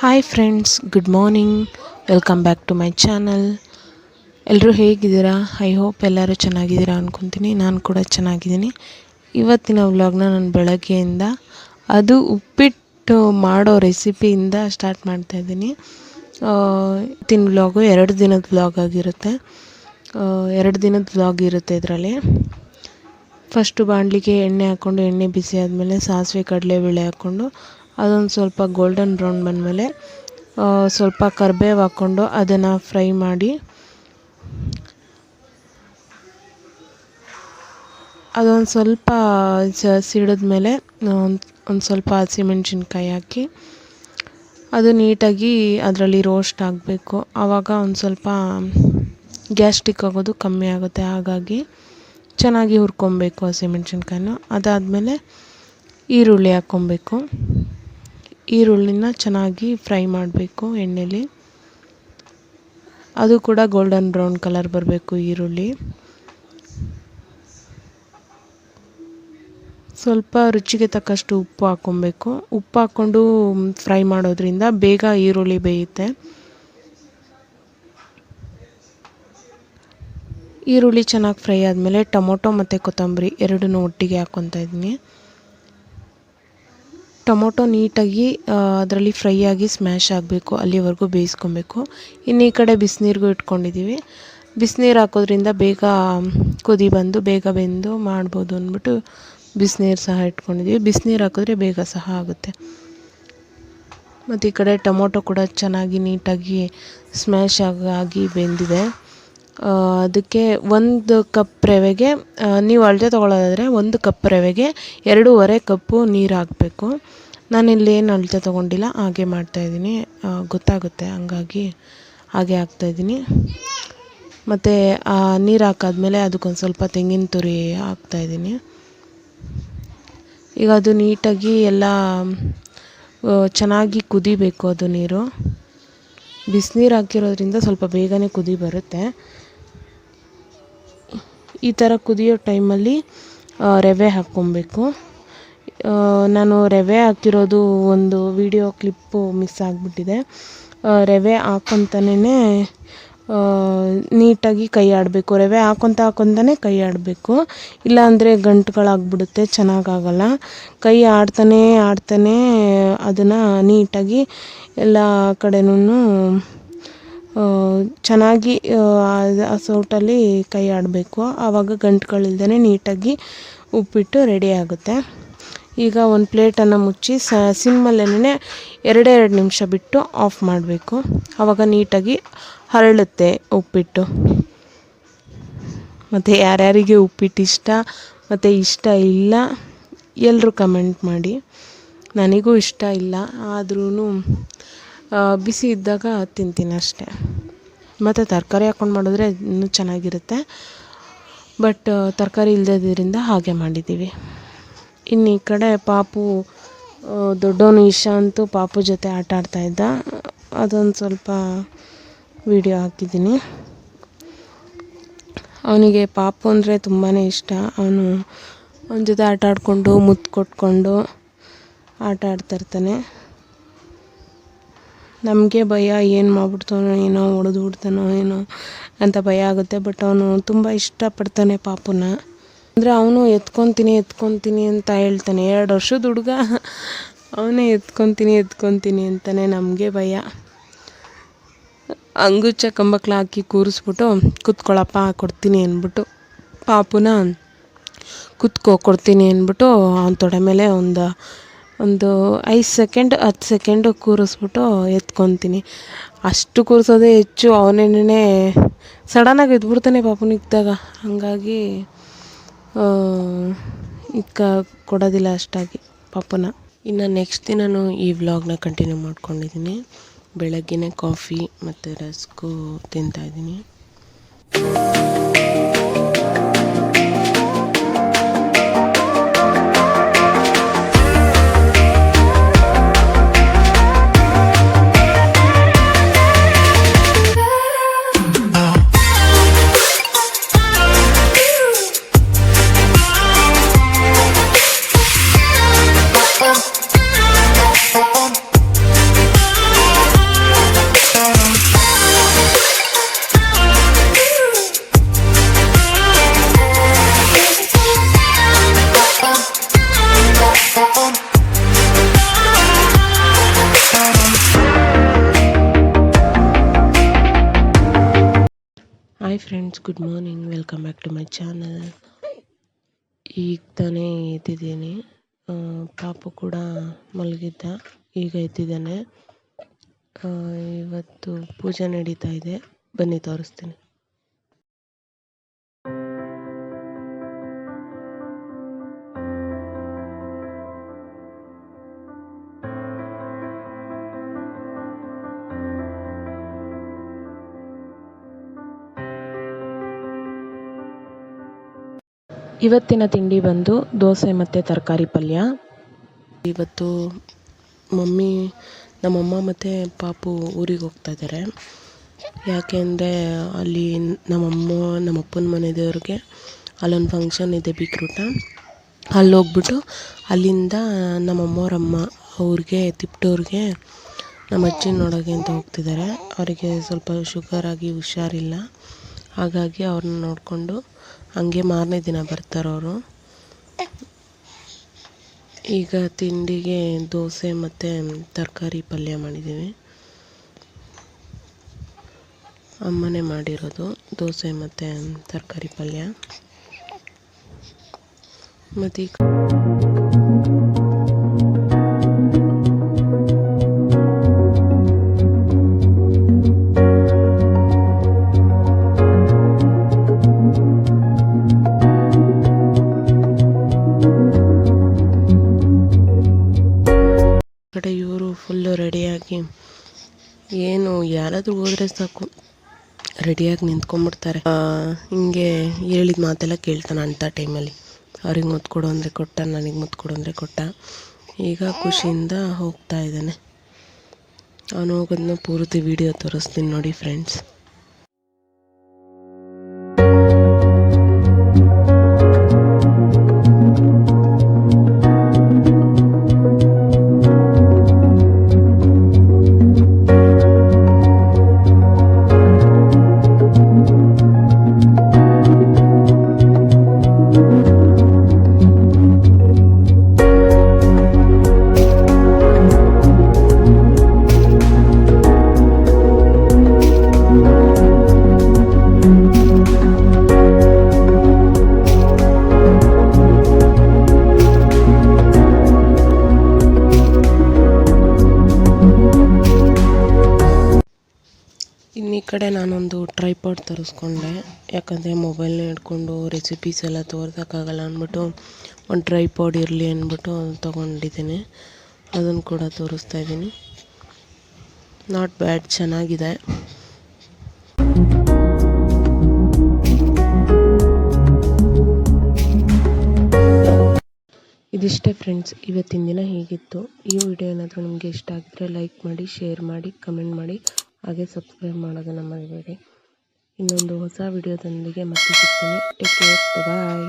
Hi friends good morning welcome back to my channel ಎಲ್ಲರೂ ಹೇಗಿದ್ದೀರಾ? I hope ಎಲ್ಲರೂ ಚೆನ್ನಾಗಿದ್ದೀರಾ ಅಂದ್ಕೊತೀನಿ ನಾನು ಕೂಡ ಚೆನ್ನಾಗಿದ್ದೀನಿ. ಇವತ್ತಿನ ವ್ಲಾಗ್ನ ನಾನು ಬೆಳಗ್ಗೆಯಿಂದ ಅದು ಉಪ್ಪಿಟ್ಟು ಮಾಡೋ ರೆಸಿಪಿಯಿಂದ ಸ್ಟಾರ್ಟ್ ಮಾಡ್ತಾಯಿದ್ದೀನಿ ಇವತ್ತಿನ ವ್ಲಾಗು ಎರಡು ದಿನದ ವ್ಲಾಗ್ ಆಗಿರುತ್ತೆ. ಎರಡು ದಿನದ ವ್ಲಾಗ್ ಇರುತ್ತೆ ಇದರಲ್ಲಿ. ಫಸ್ಟು ಬಾಣಲಿಗೆ ಎಣ್ಣೆ ಹಾಕ್ಕೊಂಡು ಎಣ್ಣೆ ಬಿಸಿ ಆದಮೇಲೆ ಸಾಸಿವೆ, ಕಡಲೆಬೇಳೆ ಹಾಕ್ಕೊಂಡು ಅದೊಂದು ಸ್ವಲ್ಪ ಗೋಲ್ಡನ್ ಬ್ರೌನ್ ಬಂದಮೇಲೆ ಸ್ವಲ್ಪ ಕರ್ಬೇವು ಹಾಕ್ಕೊಂಡು ಅದನ್ನು ಫ್ರೈ ಮಾಡಿ, ಅದೊಂದು ಸ್ವಲ್ಪ ಸಿಡಿದ್ಮೇಲೆ ಒಂದು ಸ್ವಲ್ಪ ಹಸಿಮೆಣ್ಸಿನ್ಕಾಯಿ ಹಾಕಿ, ಅದು ನೀಟಾಗಿ ಅದರಲ್ಲಿ ರೋಸ್ಟ್ ಆಗಬೇಕು. ಆವಾಗ ಒಂದು ಸ್ವಲ್ಪ ಗ್ಯಾಸ್ಟ್ರಿಕ್ ಆಗೋದು ಕಮ್ಮಿ ಆಗುತ್ತೆ. ಹಾಗಾಗಿ ಚೆನ್ನಾಗಿ ಹುರ್ಕೊಬೇಕು ಹಸಿಮೆಣ್ಸಿನ್ಕಾಯಿನ. ಅದಾದಮೇಲೆ ಈರುಳ್ಳಿ ಹಾಕ್ಕೊಬೇಕು. ಈರುಳ್ಳಿನ ಚೆನ್ನಾಗಿ ಫ್ರೈ ಮಾಡಬೇಕು ಎಣ್ಣೆಲಿ. ಅದು ಕೂಡ ಗೋಲ್ಡನ್ ಬ್ರೌನ್ ಕಲರ್ ಬರಬೇಕು ಈರುಳ್ಳಿ. ಸ್ವಲ್ಪ ರುಚಿಗೆ ತಕ್ಕಷ್ಟು ಉಪ್ಪು ಹಾಕ್ಕೊಬೇಕು. ಉಪ್ಪು ಹಾಕ್ಕೊಂಡು ಫ್ರೈ ಮಾಡೋದ್ರಿಂದ ಬೇಗ ಈರುಳ್ಳಿ ಬೇಯುತ್ತೆ. ಈರುಳ್ಳಿ ಚೆನ್ನಾಗಿ ಫ್ರೈ ಆದಮೇಲೆ ಟೊಮೊಟೊ ಮತ್ತು ಕೊತ್ತಂಬರಿ ಎರಡನ್ನೂ ಒಟ್ಟಿಗೆ ಹಾಕ್ಕೊತಾ ಇದ್ದೀನಿ. ಟೊಮೊಟೊ ನೀಟಾಗಿ ಅದರಲ್ಲಿ ಫ್ರೈ ಆಗಿ ಸ್ಮ್ಯಾಶ್ ಆಗಬೇಕು, ಅಲ್ಲಿವರೆಗೂ ಬೇಯಿಸ್ಕೊಬೇಕು. ಇನ್ನು ಈ ಕಡೆ ಬಿಸಿನೀರಿಗೂ ಇಟ್ಕೊಂಡಿದ್ದೀವಿ. ಬಿಸಿನೀರು ಹಾಕೋದ್ರಿಂದ ಬೇಗ ಕುದಿ ಬಂದು, ಬೇಗ ಬೆಂದು ಮಾಡ್ಬೋದು ಅಂದ್ಬಿಟ್ಟು ಬಿಸಿನೀರು ಸಹ ಇಟ್ಕೊಂಡಿದ್ದೀವಿ. ಬಿಸಿನೀರು ಹಾಕಿದ್ರೆ ಬೇಗ ಸಹ ಆಗುತ್ತೆ. ಮತ್ತು ಈ ಕಡೆ ಟೊಮೊಟೊ ಕೂಡ ಚೆನ್ನಾಗಿ ನೀಟಾಗಿ ಸ್ಮ್ಯಾಶ್ ಆಗಿ ಬೆಂದಿದೆ. ಅದಕ್ಕೆ ಒಂದು ಕಪ್ ರವೆಗೆ ನೀವು ಅಳತೆ ತೊಗೊಳ್ಳೋದಾದರೆ ಒಂದು ಕಪ್ ರವೆಗೆ ಎರಡೂವರೆ ಕಪ್ಪು ನೀರು ಹಾಕಬೇಕು. ನಾನಿಲ್ಲಿ ಏನು ಅಳತೆ ತೊಗೊಂಡಿಲ್ಲ, ಹಾಗೆ ಮಾಡ್ತಾಯಿದ್ದೀನಿ ಗೊತ್ತಾಗುತ್ತೆ, ಹಂಗಾಗಿ ಹಾಗೆ ಹಾಕ್ತಾಯಿದ್ದೀನಿ ಮತ್ತು ನೀರು ಹಾಕಾದ್ಮೇಲೆ ಅದಕ್ಕೊಂದು ಸ್ವಲ್ಪ ತೆಂಗಿನ ತುರಿ ಹಾಕ್ತಾಯಿದ್ದೀನಿ ಈಗ ಅದು ನೀಟಾಗಿ ಎಲ್ಲ ಚೆನ್ನಾಗಿ ಕುದಿಬೇಕು ಅದು ನೀರು. ಬಿಸಿನೀರು ಹಾಕಿರೋದ್ರಿಂದ ಸ್ವಲ್ಪ ಬೇಗನೆ ಕುದಿ ಬರುತ್ತೆ. ಈ ಥರ ಕುದಿಯೋ ಟೈಮಲ್ಲಿ ರವೆ ಹಾಕ್ಕೊಬೇಕು. ನಾನು ರವೆ ಹಾಕಿರೋದು ಒಂದು ವಿಡಿಯೋ ಕ್ಲಿಪ್ಪು ಮಿಸ್ ಆಗಿಬಿಟ್ಟಿದೆ. ರವೆ ಹಾಕ್ಕೊತಾನೇ ನೀಟಾಗಿ ಕೈ ಆಡಬೇಕು ರವೆ ಹಾಕೊತ ಹಾಕ್ಕೊತಾನೆ ಕೈ ಆಡಬೇಕು ಇಲ್ಲಾಂದರೆ ಗಂಟುಗಳಾಗ್ಬಿಡುತ್ತೆ, ಚೆನ್ನಾಗಾಗಲ್ಲ. ಕೈ ಆಡ್ತಾನೇ, ಆಡ್ತಾನೆ ಅದನ್ನು ನೀಟಾಗಿ ಎಲ್ಲ ಕಡೆನೂ ಚೆನ್ನಾಗಿ, ಆ ಸೌಟಲ್ಲಿ ಕೈ ಆಡಬೇಕು. ಆವಾಗ ಗಂಟುಗಳಿಲ್ದೇ ನೀಟಾಗಿ ಉಪ್ಪಿಟ್ಟು ರೆಡಿ ಆಗುತ್ತೆ. ಈಗ ಒಂದು ಪ್ಲೇಟನ್ನು ಮುಚ್ಚಿ ಸ ಸಿಮ್ಮಲ್ಲೇ ಎರಡೆರಡು ನಿಮಿಷ ಬಿಟ್ಟು ಆಫ್ ಮಾಡಬೇಕು. ಆವಾಗ ನೀಟಾಗಿ ಹರಳುತ್ತೆ ಉಪ್ಪಿಟ್ಟು. ಮತ್ತು ಯಾರ್ಯಾರಿಗೆ ಉಪ್ಪಿಟ್ಟು ಇಷ್ಟ, ಮತ್ತು ಇಷ್ಟ ಇಲ್ಲ ಎಲ್ಲರೂ ಕಮೆಂಟ್ ಮಾಡಿ. ನನಗೂ ಇಷ್ಟ ಇಲ್ಲ ಆದ್ರೂ ಬಿಸಿ ಇದ್ದಾಗ ತಿಂತೀನಿ ಅಷ್ಟೇ. ಮತ್ತು ತರಕಾರಿ ಹಾಕ್ಕೊಂಡು ಮಾಡಿದ್ರೆ ಇನ್ನೂ ಚೆನ್ನಾಗಿರುತ್ತೆ. ಬಟ್ ತರಕಾರಿ ಇಲ್ಲದಿದ್ದರಿಂದ ಹಾಗೆ ಮಾಡಿದ್ದೀವಿ. ಇನ್ನು ಈ ಕಡೆ ಪಾಪು ದೊಡ್ಡವನು ಇಶಾ ಅಂತೂ ಪಾಪು ಜೊತೆ ಆಟ ಇದ್ದ. ಅದೊಂದು ಸ್ವಲ್ಪ ವಿಡಿಯೋ ಹಾಕಿದ್ದೀನಿ. ಅವನಿಗೆ ಪಾಪು ಅಂದರೆ ತುಂಬಾ ಇಷ್ಟ. ಅವನು ಅವನ ಜೊತೆ ಆಟ ಆಡಿಕೊಂಡು, ಮುತ್ತು ಕೊಟ್ಕೊಂಡು ಆಟ ಆಡ್ತಾ ನಮಗೆ ಭಯ, ಏನು ಮಾಡ್ಬಿಡ್ತಾನೋ ಏನೋ, ಹೊಡೆದು ಬಿಡ್ತಾನೋ ಏನೋ ಅಂತ ಭಯ ಆಗುತ್ತೆ. ಬಟ್ ಅವನು ತುಂಬ ಇಷ್ಟಪಡ್ತಾನೆ ಪಾಪುನ. ಅಂದರೆ ಅವನು ಎತ್ಕೊತೀನಿ ಎತ್ಕೊತೀನಿ ಅಂತ ಹೇಳ್ತಾನೆ. ಎರಡು ವರ್ಷದ ಹುಡುಗ, ಅವನೇ ಎತ್ಕೊತೀನಿ ಎತ್ಕೊತೀನಿ ಅಂತಾನೆ ನಮಗೆ ಭಯ. ಅಂಗುಚ್ಚ ಕಂಬಕ್ಲ ಹಾಕಿ ಕೂರಿಸ್ಬಿಟ್ಟು ಕುತ್ಕೊಳ್ಳಪ್ಪ ಕೊಡ್ತೀನಿ ಅಂದ್ಬಿಟ್ಟು ಪಾಪುನ ಕುತ್ಕೋ, ಕೊಡ್ತೀನಿ ಅಂದ್ಬಿಟ್ಟು, ಅವನ ತೊಡೆ ಮೇಲೆ ಒಂದು ಒಂದು ಐದು ಸೆಕೆಂಡ್ ಹತ್ತು ಸೆಕೆಂಡು ಕೂರಿಸ್ಬಿಟ್ಟು ಎತ್ಕೊತೀನಿ. ಅಷ್ಟು ಕೂರಿಸೋದೇ ಹೆಚ್ಚು ಅವನೇನೇ ಸಡನ್ನಾಗಿ ಎದ್ಬಿಡ್ತಾನೆ ಪಾಪನ ಇದ್ದಾಗ. ಹಾಗಾಗಿ ಇಕ್ಕ ಕೊಡೋದಿಲ್ಲ ಅಷ್ಟಾಗಿ ಪಾಪನ. ಇನ್ನು ನೆಕ್ಸ್ಟ್ ದಿನವೂ ಈ ವ್ಲಾಗ್ನ ಕಂಟಿನ್ಯೂ ಮಾಡ್ಕೊಂಡಿದ್ದೀನಿ ಬೆಳಗ್ಗೆನೇ ಕಾಫಿ ಮತ್ತು rusk ತಿಂತಾಯಿದ್ದೀನಿ good morning welcome back to my channel ಈಗ ತಾನೇ ಎದ್ದಿದ್ದೀನಿ ಪಾಪ ಕೂಡ ಮಲಗಿದ್ದ. ಈಗ ಎದ್ದಿದ್ದಾನೆ ಇವತ್ತು ಪೂಜೆ ನಡೀತಾ ಇದೆ. ಬನ್ನಿ ತೋರಿಸ್ತೀನಿ. ಇವತ್ತಿನ ತಿಂಡಿ ಬಂದು ದೋಸೆ ಮತ್ತು ತರಕಾರಿ ಪಲ್ಯ. ಇವತ್ತು ಮಮ್ಮಿ, ನಮ್ಮಮ್ಮ ಮತ್ತು ಪಾಪು ಊರಿಗೆ ಹೋಗ್ತಾ ಇದ್ದಾರೆ ಯಾಕೆ ಅಂದರೆ ಅಲ್ಲಿ ನಮ್ಮಮ್ಮ, ನಮ್ಮಪ್ಪನ ಮನೆ ದೇವ್ರಿಗೆ ಅಲ್ಲೊಂದು ಫಂಕ್ಷನ್ ಇದೆ ಬಿಕ್ರೂಟ ಅಲ್ಲಿ ಹೋಗ್ಬಿಟ್ಟು ಅಲ್ಲಿಂದ ನಮ್ಮಮ್ಮವ್ರಮ್ಮ ಅವ್ರಿಗೆ, ತಿಪ್ಟೂರಿಗೆ ನಮ್ಮ ಅಜ್ಜಿ ನೋಡೋಕೆ ಅಂತ ಹೋಗ್ತಿದ್ದಾರೆ ಅವರಿಗೆ ಸ್ವಲ್ಪ ಶುಗರಾಗಿ ಹುಷಾರಿಲ್ಲ. ಹಾಗಾಗಿ ಅವ್ರನ್ನ ನೋಡಿಕೊಂಡು ಹಂಗೆ ಮಾರನೇ ದಿನ ಬರ್ತಾರವರು ಈಗ ತಿಂಡಿಗೆ ದೋಸೆ ಮತ್ತು ತರಕಾರಿ ಪಲ್ಯ ಮಾಡಿದ್ದೀವಿ ಅಮ್ಮನೇ ಮಾಡಿರೋದು ದೋಸೆ ಮತ್ತು ತರಕಾರಿ ಪಲ್ಯ. ಮತ್ತು ರೆಡಿಯಾಗಿ ಏನು ಯಾರಾದರೂ ಹೋದರೆ ಸಾಕು. ರೆಡಿಯಾಗಿ ನಿಂತ್ಕೊಂಡ್ಬಿಡ್ತಾರೆ. ಹಿಂಗೆ ಹೇಳಿದ ಮಾತೆಲ್ಲ ಕೇಳ್ತಾನೆ ಅಂಥ ಟೈಮಲ್ಲಿ. ಅವ್ರಿಗೆ ಮುತ್ತು ಕೊಡು ಅಂದರೆ ಕೊಟ್ಟ, ನನಗೆ ಮುತ್ತು ಕೊಡು ಅಂದರೆ ಕೊಟ್ಟ. ಈಗ ಖುಷಿಯಿಂದ ಹೋಗ್ತಾ ಇದ್ದಾನೆ. ಅವನು ಹೋಗೋದನ್ನ ಪೂರ್ತಿ ವಿಡಿಯೋ ತೋರಿಸ್ತೀನಿ ನೋಡಿ ಫ್ರೆಂಡ್ಸ್ ಕಡೆ ನಾನೊಂದು ಟ್ರೈಪಾಡ್ ತರಿಸ್ಕೊಂಡೆ. ಯಾಕಂದರೆ ಮೊಬೈಲ್ನ ಹಿಡ್ಕೊಂಡು ರೆಸಿಪೀಸ್ ಎಲ್ಲ ತೋರ್ಸೋಕ್ಕಾಗಲ್ಲ ಅಂದ್ಬಿಟ್ಟು ಒಂದು ಟ್ರೈಪಾಡ್ ಇರಲಿ ಅಂದ್ಬಿಟ್ಟು ತೊಗೊಂಡಿದ್ದೀನಿ. ಅದನ್ನು ಕೂಡ ತೋರಿಸ್ತಾ ಇದ್ದೀನಿ. ನಾಟ್ ಬ್ಯಾಡ್ ಚೆನ್ನಾಗಿದೆ. ಇದಿಷ್ಟೇ ಫ್ರೆಂಡ್ಸ್ ಇವತ್ತಿನ ದಿನ ಹೀಗಿತ್ತು. ಈ ವಿಡಿಯೋ ಏನಾದರೂ ನಿಮಗೆ ಇಷ್ಟ ಆಗಿದ್ರೆ ಲೈಕ್ ಮಾಡಿ ಶೇರ್ ಮಾಡಿ ಕಮೆಂಟ್ ಮಾಡಿ. ಹಾಗೆ ಸಬ್ಸ್ಕ್ರೈಬ್ ಮಾಡೋದನ್ನು ಮರಿಬೇಡಿ ಇನ್ನೊಂದು ಹೊಸ ವಿಡಿಯೋದೊಂದಿಗೆ ಮತ್ತೆ ಸಿಗ್ತೀನಿ. Take care bye